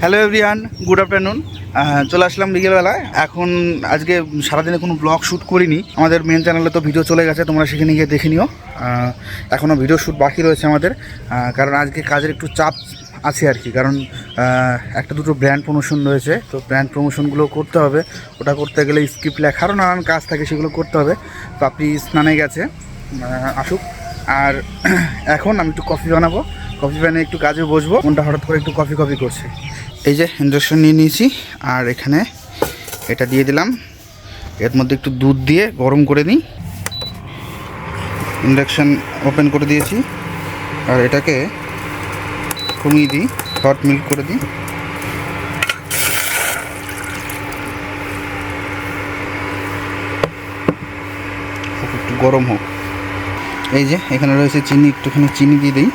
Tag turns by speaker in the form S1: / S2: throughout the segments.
S1: Hello everyone good afternoon চলে আসলাম বিকেলবেলায়। এখন আজকে সারাদিনে কোনো ব্লগ শ্যুট করিনি। আমাদের মেন চ্যানেলে তো ভিডিও চলে গেছে, তোমরা সেখানে গিয়ে দেখে নিও। এখনও ভিডিও শ্যুট বাকি রয়েছে আমাদের। কারণ আজকে কাজের একটু চাপ আছে আর কি। কারণ একটা দুটো ব্র্যান্ড প্রমোশন রয়েছে। তো ব্র্যান্ড প্রমোশনগুলো করতে হবে। ওটা করতে গেলে স্ক্রিপ্ট লেখারও নানান কাজ থাকে, সেগুলো করতে হবে। তো আপনি স্নানে গেছে আসুক। আর এখন আমি একটু কফি বানাবো। কফি বানিয়ে একটু কাজে বসবো। মনটা হঠাৎ করে একটু কফি কফি করছে। এই যে ইন্ডাকশন নিয়ে নিয়েছি, আর এখানে এটা দিয়ে দিলাম। এর মধ্যে একটু দুধ দিয়ে গরম করে নিই। ইন্ডাকশান ওপেন করে দিয়েছি। আর এটাকে কমিয়ে দিই হট মিল্ক করে দিই। একটু গরম হোক। এই যে, এখানে রয়েছে চিনি, একটুখানি চিনি দিয়ে দিই।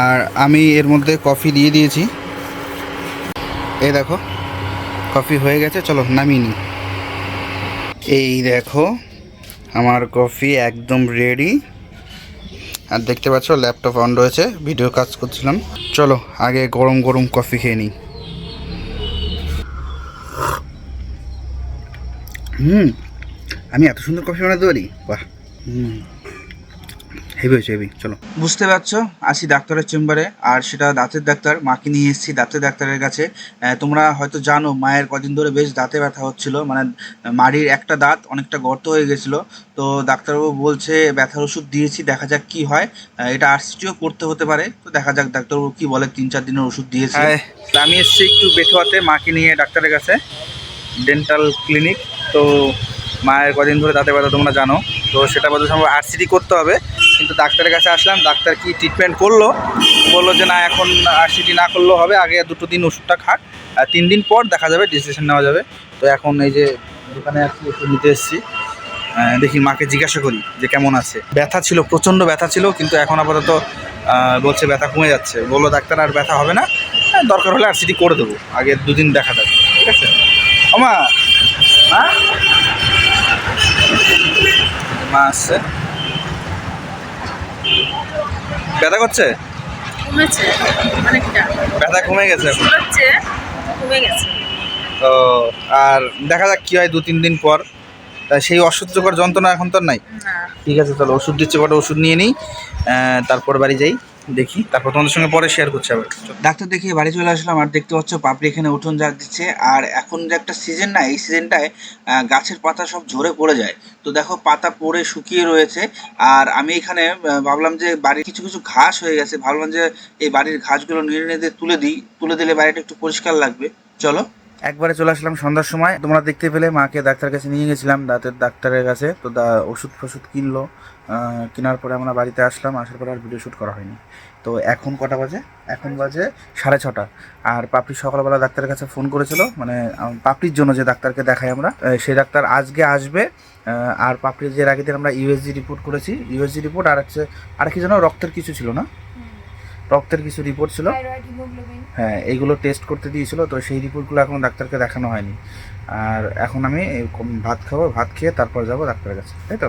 S1: আর আমি এর মধ্যে কফি দিয়ে দিয়েছি। এই দেখো, কফি হয়ে গেছে, চলো নামিয়ে নিই। এই দেখো, আমার কফি একদম রেডি আর দেখতে পাচ্ছ ল্যাপটপ অন রয়েছে ভিডিও কাজ করছিলাম। চলো, আগে গরম গরম কফি খেয়ে নিই। হুম। আমি এত সুন্দর কফি বানাতে পারি? বাহ। হুম। হেভি হয়েছে হেভি চলো। বুঝতে পারছ? আসি ডাক্তারের চেম্বারে আর সেটা দাঁতের ডাক্তার মাকে নিয়ে এসেছি দাঁতের ডাক্তারের কাছে। তোমরা হয়তো জানো মায়ের কদিন ধরে বেশ দাঁতে ব্যথা হচ্ছিল মানে মাড়ির একটা দাঁত অনেকটা গর্ত হয়ে গেছিল। তো ডাক্তারবাবু বলছে ব্যথার ওষুধ দিয়েছি দেখা যাক কি হয়। এটা আরসিটিও করতে হতে পারে। তো দেখা যাক ডাক্তারবাবু কি বলে তিন চার দিনের ওষুধ দিয়েছে। আমি এসেছি একটু বেথুয়াতে মাকে নিয়ে ডাক্তারের কাছে। ডেন্টাল ক্লিনিক তো মায়ের কদিন ধরে দাঁতে ব্যথা তোমরা জানো। তো সেটা বলতে সম্ভব আরসিটি করতে হবে। কিন্তু ডাক্তারের কাছে আসলাম ডাক্তার কি ট্রিটমেন্ট করল? বলল যে না এখন আরসিটি না করলেও হবে আগে দুটো দিন ওষুধটা খাক আর তিন দিন পর দেখা যাবে ডিসিশন নেওয়া যাবে। তো এখন এই যে দোকানে আসছি একটু নিতে এসেছি দেখি মাকে জিজ্ঞাসা করি যে কেমন আছে। ব্যথা ছিল প্রচণ্ড ব্যথা ছিল কিন্তু এখন আপাতত বলছে ব্যথা কমে যাচ্ছে। বলল ডাক্তার আর ব্যথা হবে না। হ্যাঁ, দরকার হলে আরসিটি করে দেবো। আগে দুদিন দেখা যাবে। ঠিক আছে? আমা হ্যাঁ মা আসছে ব্যথা করছে?
S2: কমেছে অনেকটা।
S1: ব্যথা কমে গেছে
S2: হচ্ছে কমে গেছে।
S1: তো আর দেখা যাক কি হয় দু তিন দিন পর। সেই অসহ্যকর যন্ত্রণা এখন তো নাই। ঠিক আছে চলো ওষুধ দিচ্ছে কটা ওষুধ নিয়ে নিই তারপর বাড়ি যাই। দেখি, তারপর তোমাদের সঙ্গে পরে শেয়ার করছি আবার। ডাক্তার দেখিয়ে বাড়ি চলে আসলাম, আর দেখতে পাচ্ছ পাপড়ি এখানে উঠোন যা দিচ্ছে, আর এখন যে একটা সিজন না, এই সিজনটায় গাছের পাতা সব ঝরে পড়ে যায়। তো দেখো পাতা পড়ে শুকিয়ে রয়েছে, আর আমি এখানে ভাবলাম যে বাড়ির কিছু কিছু ঘাস হয়ে গেছে, ভাবলাম যে এই বাড়ির ঘাসগুলো নিয়ে নিয়ে তুলে দিই, তুলে দিলে বাড়িটা একটু পরিষ্কার লাগবে। চলো। একবারে চলে আসলাম সন্ধ্যার সময়। তোমরা দেখতে পেলে মাকে ডাক্তার কাছে নিয়ে গেছিলাম দাঁতের ডাক্তারের কাছে। তো দা- ওষুধ ফষুধ কিনলো। কেনার পরে আমরা বাড়িতে আসলাম আসার পরে আর ভিডিও শ্যুট করা হয়নি। তো এখন কটা বাজে? এখন বাজে সাড়ে ছটা। আর পাপড়ি সকালবেলা ডাক্তারের কাছে ফোন করেছিল মানে পাপড়ির জন্য যে ডাক্তারকে দেখাই আমরা। সেই ডাক্তার আজকে আসবে। আর পাপড়ির যে আগের দিন আমরা ইউএসজি রিপোর্ট করেছি। ইউএসজি রিপোর্ট আর হচ্ছে আর কি যেন রক্তের কিছু ছিল না? রক্তের কিছু রিপোর্ট ছিল। হ্যাঁ এইগুলো টেস্ট করতে দিয়েছিল, তো সেই রিপোর্টগুলো এখন ডাক্তারকে দেখানো হয়নি। আর এখন আমি ভাত খাব, ভাত খেয়ে তারপর যাব ডাক্তারের কাছে, তাই তো?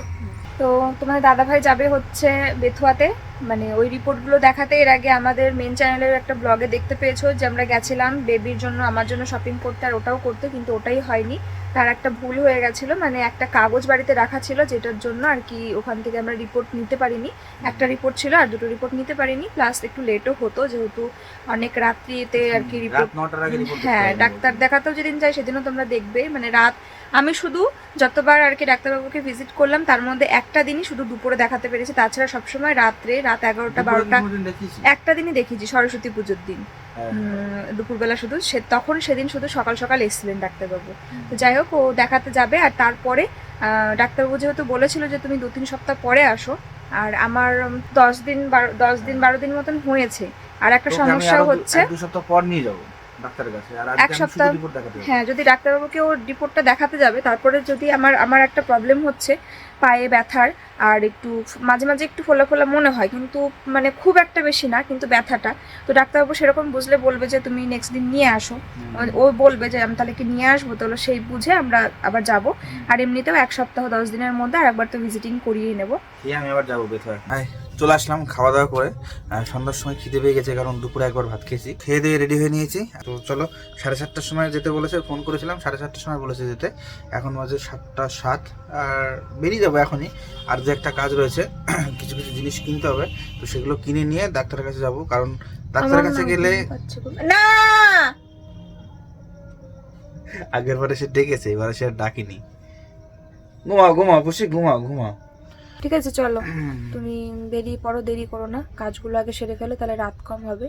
S2: তো তোমাদের দাদাভাই যাবে হচ্ছে বেথুয়াতে মানে ওই রিপোর্টগুলো দেখাতে, এর আগে আমাদের মেন চ্যানেলের একটা ব্লগে দেখতে পেয়েছ যে আমরা গেছিলাম বেবির জন্য, আমার জন্য শপিং করতে আর ওটাও করতে, কিন্তু ওটাই হয়নি। তার একটা ভুল হয়ে গেছিল মানে একটা কাগজ বাড়িতে রাখা ছিল যেটার জন্য আর কি ওখান থেকে আমরা রিপোর্ট নিতে পারিনি। একটা রিপোর্ট ছিল আর দুটো রিপোর্ট নিতে পারিনি প্লাস একটু লেটও হতো যেহেতু অনেক রাত্রিতে আর কি রিপোর্ট হ্যাঁ ডাক্তার দেখাতেও যেদিন যাই সেদিনও তোমরা দেখবে মানে রাত আমি শুধু যতবার আর কি ডাক্তারবাবুকে ভিজিট করলাম তার মধ্যে একটা দিনই শুধু দুপুরে দেখাতে পেরেছি। তাছাড়া সবসময় রাত্রে রাত এগারোটা বারোটা একটা দিনই দেখিয়েছি সরস্বতী পুজোর দিন।
S1: হ্যাঁ,
S2: দুপুরবেলা শুধু সে তখন সেদিন শুধু সকাল সকাল এসেছিলেন ডাক্তারবাবু। তো যাই হোক ও দেখাতে যাবে আর তারপরে আহ, ডাক্তারবাবু যেহেতু বলেছিল যে তুমি দু তিন সপ্তাহ পরে আসো আর আমার দশ দিন বারো দশ দিন বারো দিন মতন হয়েছে। আর একটা সমস্যা হচ্ছে
S1: দু সপ্তাহ পর নিয়ে যাব। ডাক্তারের কাছে। আর
S2: এক সপ্তাহ-
S1: রিপোর্ট দেখাতে হবে।
S2: হ্যাঁ যদি ডাক্তারবাবুকে ওর রিপোর্টটা দেখাতে যাবে তারপরে যদি আমার আমার একটা প্রবলেম হচ্ছে পায়ে ব্যথার আর একটু মাঝে মাঝে একটু ফোলা ফোলা মনে হয় কিন্তু মানে খুব একটা বেশি না কিন্তু ব্যথাটা। তো ডাক্তারবাবু সেরকম বুঝলে বলবে যে তুমি নেক্সট দিন নিয়ে আসো। ও বলবে যে আমি তাহলে কি নিয়ে আসব? তাহলে সেই বুঝে আমরা আবার যাব। আর এমনিতেও এক সপ্তাহ দশ দিনের মধ্যে আর একবার তো ভিজিটিং করিয়ে নেব।
S1: আমি আবার যাব চলে আসলাম খাওয়া দাওয়া করে। সন্ধ্যার সময় খিদে পেয়ে গেছে কারণ দুপুরে একবার ভাত খেয়েছি। খেয়ে দিয়ে রেডি হয়ে নিয়েছি। তো চলো সাড়ে সাতটার সময় যেতে বলেছে ফোন করেছিলাম সাড়ে সাতটার সময় বলেছে যেতে। এখন বাজে সাতটা সাত আর বেরিয়ে যাব এখনই। আর যে একটা কাজ রয়েছে কিছু কিছু জিনিস কিনতে হবে। তো সেগুলো কিনে নিয়ে ডাক্তারের কাছে যাব কারণ ডাক্তারের কাছে গেলে।
S2: না!
S1: আগের বারে সে ডেকেছে এবারে সে ডাকিনি। ঘুমাও ঘুমাও বসে ঘুমাও ঘুমাও।
S2: ঠিক আছে চলো। তুমি বেরিয়ে পড়ো দেরি করো না। কাজগুলো আগে সেরে ফেলো তাহলে রাত কম হবে।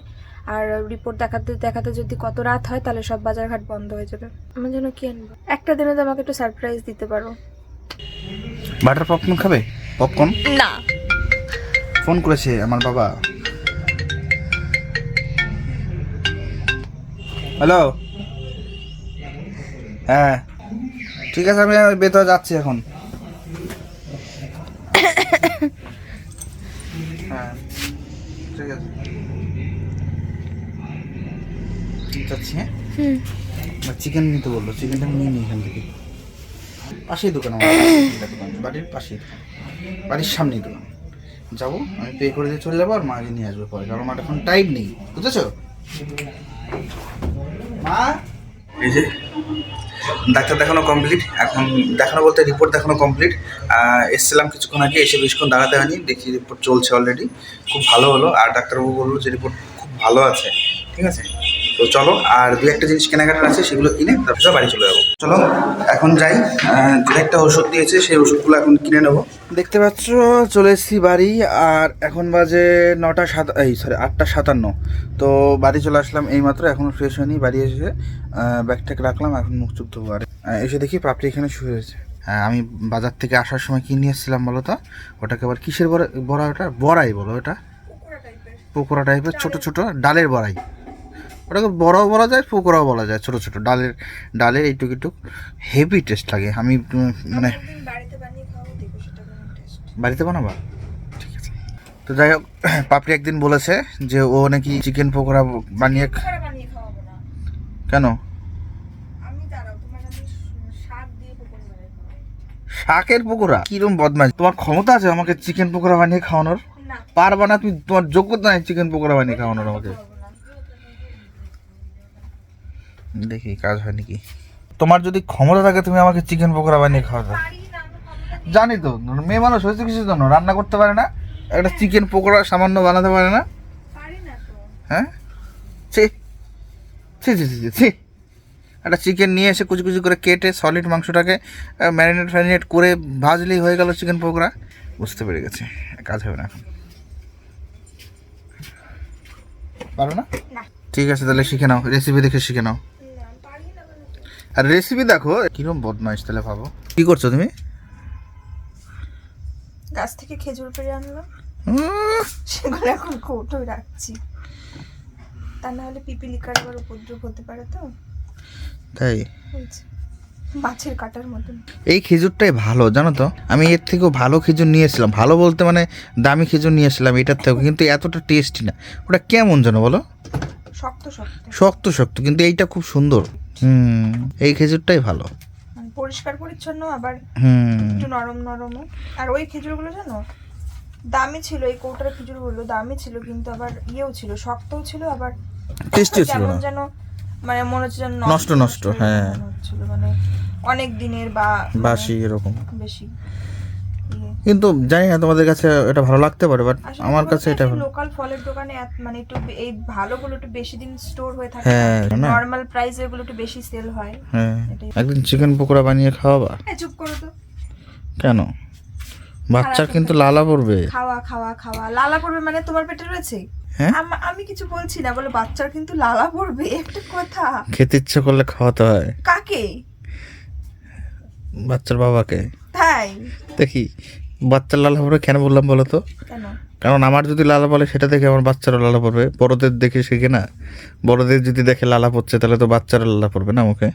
S2: আর রিপোর্ট দেখাতে দেখাতে যদি কত রাত হয় তাহলে সব বাজারঘাট বন্ধ হয়ে যাবে। আমার জন্য কি আনব? একটা দিনে তো আমাকে একটু সারপ্রাইজ দিতে পারো।
S1: বাটার পপকর্ন খাবে? পপকর্ন?
S2: না।
S1: ফোন করেছে আমার বাবা। হ্যালো? হ্যাঁ। ঠিক আছে আমি বেতন যাচ্ছি এখন হ্যাঁ ঠিক আছে যাচ্ছি হ্যাঁ?
S2: হুম।
S1: চিকেন নিতে বলল চিকেনটা নিয়ে নিই এখান থেকে। পাশেই দোকান আমার দোকান বাড়ির পাশেই। বাড়ির সামনেই দোকান। যাব আমি পে করে দিয়ে চলে যাব আর মাকে নিয়ে আসব পরে কারণ আমার এখন টাইম নেই বুঝেছ? মা? এই যে ডাক্তার দেখানো কমপ্লিট এখন দেখানো বলতে রিপোর্ট দেখানো কমপ্লিট এসেছিলাম কিছুক্ষণ আগে এসে বেশিক্ষণ দাঁড়াতে হয়নি দেখি রিপোর্ট চলছে অলরেডি খুব ভালো হলো আর ডাক্তারবাবু বলল যে রিপোর্ট খুব ভালো আছে ঠিক আছে? তো চলো আর দু একটা জিনিস কেনাকাটার আছে সেগুলো কিনে তারপর বাড়ি চলে যাব। চলো এখন যাই। দু একটা ওষুধ দিয়েছে সেই ওষুধগুলো এখন কিনে নেব। দেখতে পাচ্ছ চলে এসেছি বাড়ি আর এখন বাজে নটা সাত এই সরি আটটা সাতান্ন। তো বাড়ি চলে আসলাম এইমাত্র এখন ফ্রেশ হয়নি বাড়ি এসে ব্যাগটাক রাখলাম এখন মুখ চুপ ধোবো। আর এসে দেখি পাপড়ি এখানে শুয়ে রয়েছে। হ্যাঁ আমি বাজার থেকে আসার সময় কি নিয়ে এসেছিলাম বলো তো? ওটাকে আবার কিসের বড়া বড়া ওটা? বড়াই বলো ওটা? পকোড়া টাইপের ছোট ছোট ডালের বড়াই। ওটাকে বড়াও বলা যায় পকোড়াও বলা যায় ছোট ছোট। ডালের ডালের এইটুক এইটুক হেভি টেস্ট লাগে। আমি মানে
S2: বাড়িতে টেস্ট
S1: বাড়িতে বানাবা? ঠিক আছে। তো যাই হোক পাপড়ি একদিন বলেছে যে ও নাকি চিকেন পকোড়া বানিয়ে কেন? শাকের পকোড়া? কিরম বদমাশ তোমার ক্ষমতা আছে আমাকে চিকেন পকোড়া বানিয়ে খাওয়ানোর? পারবা না তুমি তোমার যোগ্যতা নাই চিকেন পকোড়া বানিয়ে খাওয়ানোর আমাকে
S2: খাওয়াবো না
S1: দেখি কাজ হয় নাকি? তোমার যদি ক্ষমতা থাকে তুমি আমাকে চিকেন পকোড়া বানিয়ে
S2: খাব না।
S1: জানি তো মেয়ে মানুষ হয়েছে কিছু জন্য রান্না করতে পারে না একটা চিকেন পকোড়া সামান্য বানাতে পারে না। হ্যাঁ? ছি ছি ছি ছি একটা চিকেন নিয়ে এসে কুচি কুচি করে কেটে সলিড মাংসটাকে ম্যারিনেট ফ্যারিনেট করে ভাজলেই হয়ে গেল চিকেন পকোড়া। বুঝতে পেরে গেছে কাজ হবে না এখন। পারো না। ঠিক আছে তাহলে শিখে নাও রেসিপি দেখে শিখে নাও। আর রেসিপি দেখো কিরম বদমাইশ তাহলে ভাবো। কি করছ তুমি?
S2: গাছ থেকে খেজুর পেড়ে আনলাম। সেগুলো এখন কৌটোয় রাখছি। তা না হলে পিপিলিকার আবার উপদ্রব হতে পারে তো।
S1: তাই?
S2: মাছের কাটার মতন।
S1: এই খেজুরটাই ভালো জানো তো? আমি এর থেকেও ভালো খেজুর নিয়ে এসেছিলাম। ভালো বলতে মানে দামি খেজুর নিয়ে এসেছিলাম এটার থেকেও কিন্তু এতটা টেস্টি না। ওটা কেমন জানো বলো?
S2: শক্ত শক্ত।
S1: শক্ত শক্ত কিন্তু এইটা খুব সুন্দর। হুম। এই খেজুরটাই ভালো।
S2: মানে পরিষ্কার পরিচ্ছন্ন আবার একটু নরম নরমও। আর ওই খেজুরগুলো জানো দামি ছিল এই কৌটার খেজুরগুলো দামি ছিল কিন্তু আবার ইয়েও ছিল শক্তও ছিল আবার
S1: টেস্টিও ছিল না।
S2: যেন মানে মনে হচ্ছে যেন
S1: নষ্ট নষ্ট, হ্যাঁ।
S2: মানে অনেক দিনের বা
S1: বাসি এরকম।
S2: বেশি।
S1: কিন্তু জানি না তোমাদের কাছে এটা ভালো লাগতে পারে বাট আমার কাছে এটা
S2: লোকাল ফলের দোকানে মানে একটু এই ভালোগুলো একটু বেশি দিন স্টোর হয়ে থাকে
S1: হ্যাঁ
S2: নর্মাল প্রাইস এগুলো একটু বেশি সেল হয়।
S1: হ্যাঁ। একদিন চিকেন পকোড়া বানিয়ে খাওয়াবা?
S2: এই চুপ করো তো।
S1: কেন? বাচ্চার কিন্তু লালা পড়বে।
S2: খাওয়া খাওয়া খাওয়া। লালা পড়বে মানে তোমার পেটে রয়েছে?
S1: হ্যাঁ।
S2: আমি কিছু বলছি না বলে বাচ্চার কিন্তু লালা পড়বে একটা কথা।
S1: খেতে ইচ্ছে করলে খাওয়াতে হয়।
S2: কাকে?
S1: বাচ্চার বাবাকে।
S2: তাই।
S1: দেখি। বাচ্চার লালা পড়বে? কেন বললাম বলো তো? কারণ আমার যদি লালা পড়ে সেটা দেখে আমার বাচ্চারা লালা পড়বে। বড়দের দেখে শেখে না? বড়দের যদি দেখে লালা পড়ছে তাহলে তো বাচ্চারা লালা পড়বে না আমাকে?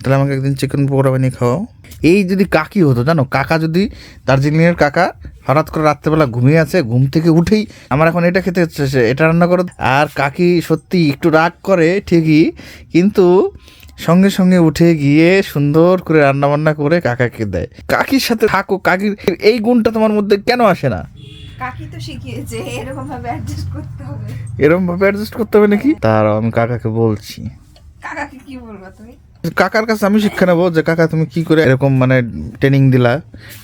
S1: তাহলে আমাকে একদিন চিকেন পকোড়া বানিয়ে খাওয়াও। এই যদি কাকি হতো জানো? কাকা যদি দার্জিলিংয়ের কাকা হঠাৎ করে রাত্রেবেলা ঘুমিয়ে আছে ঘুম থেকে উঠেই আমার এখন এটা খেতে হচ্ছে এটা রান্না করো। আর কাকি সত্যি একটু রাগ করে ঠিকই কিন্তু সঙ্গে সঙ্গে উঠে গিয়ে সুন্দর করে রান্না বান্না করে কাকাকে দেয়। কাকির সাথে থাকো কাকির এই গুণটা তোমার মধ্যে কেন আসে না?
S2: কাকি তো শিখিয়েছে এরকম ভাবে অ্যাডজাস্ট করতে হবে।
S1: এরকম ভাবে অ্যাডজাস্ট করতে হবে নাকি? তারাও আমি কাকাকে বলছি।
S2: কাকাকে কি বলব তুমি?
S1: কাকার কাছে আমি শিক্ষা নেব যে কাকা তুমি কি করে এরকম মানে ট্রেনিং দিলা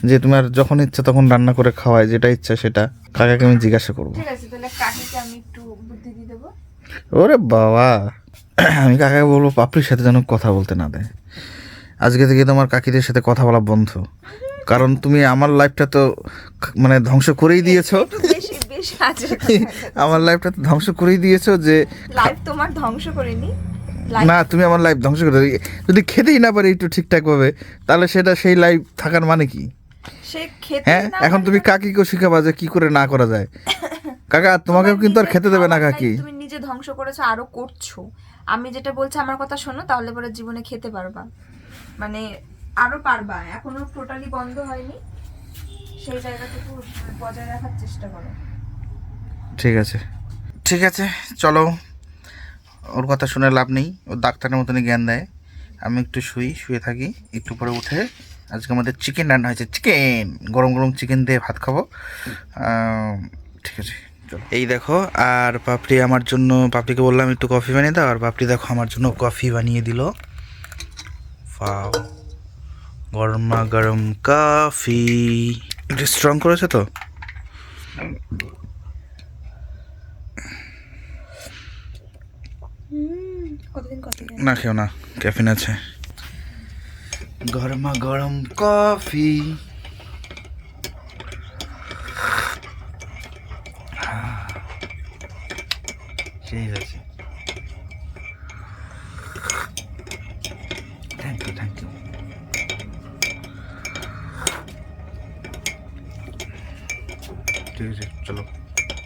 S1: যে তোমার যখন ইচ্ছা তখন রান্না করে খাওয়ায় যেটা ইচ্ছা সেটা কাকাকে আমি জিজ্ঞাসা করব?
S2: ঠিক আছে তাহলে কাকিকে আমি একটু বুদ্ধি দিয়ে দেবো।
S1: ওরে বাবা! আমি কাকাকে বলব পাপড়ির সাথে যেন কথা বলতে না দেয়। আজকে থেকে তোমার কাকিদের সাথে কথা বলা বন্ধ। কারণ তুমি আমার লাইফটা তো মানে ধ্বংস করেই দিয়েছ। আমার লাইফটা তো ধ্বংস করেই দিয়েছ যে
S2: লাইফ তোমার ধ্বংস করিনি।
S1: না তুমি আমার লাইফ ধ্বংস করে। যদি খেতেই না পারি একটু ঠিকঠাক ভাবে তাহলে সেটা সেই লাইফ থাকার মানে কি? হ্যাঁ এখন তুমি কাকিকেও শিখাবা যে কি করে না করা যায়। কাকা তোমাকেও কিন্তু আর খেতে দেবে না কাকি।
S2: তুমি নিজে ধ্বংস করেছ আরও করছ। আমি যেটা বলছি আমার কথা শোনো, তাহলে পরে জীবনে খেতে পারবা। মানে আরও পারবা। এখনও টোটালি বন্ধ হয়নি। সেই জায়গাটুকু বজায় রাখার চেষ্টা করো।
S1: ঠিক আছে। ঠিক আছে, চলো। ওর কথা শুনে লাভ নেই। ও ডাক্তারের মতনই জ্ঞান দেয়। আমি একটু শুই, শুয়ে থাকি। একটু পরে উঠে আজকে আমাদের চিকেন রান্না হয়েছে। চিকেন গরম গরম চিকেন দিয়ে ভাত খাব। ঠিক আছে। এই দেখো, আর পাপড়ি আমার জন্য, পাপড়িকে বললাম একটু কফি বানিয়ে দাও, আর পাপড়ি দেখো আমার জন্য কফি বানিয়ে দিল। ফাও গরমা গরম কফি একটু স্ট্রং করেছে তো? না খেও না ক্যাফিন আছে। গরমা গরম কফি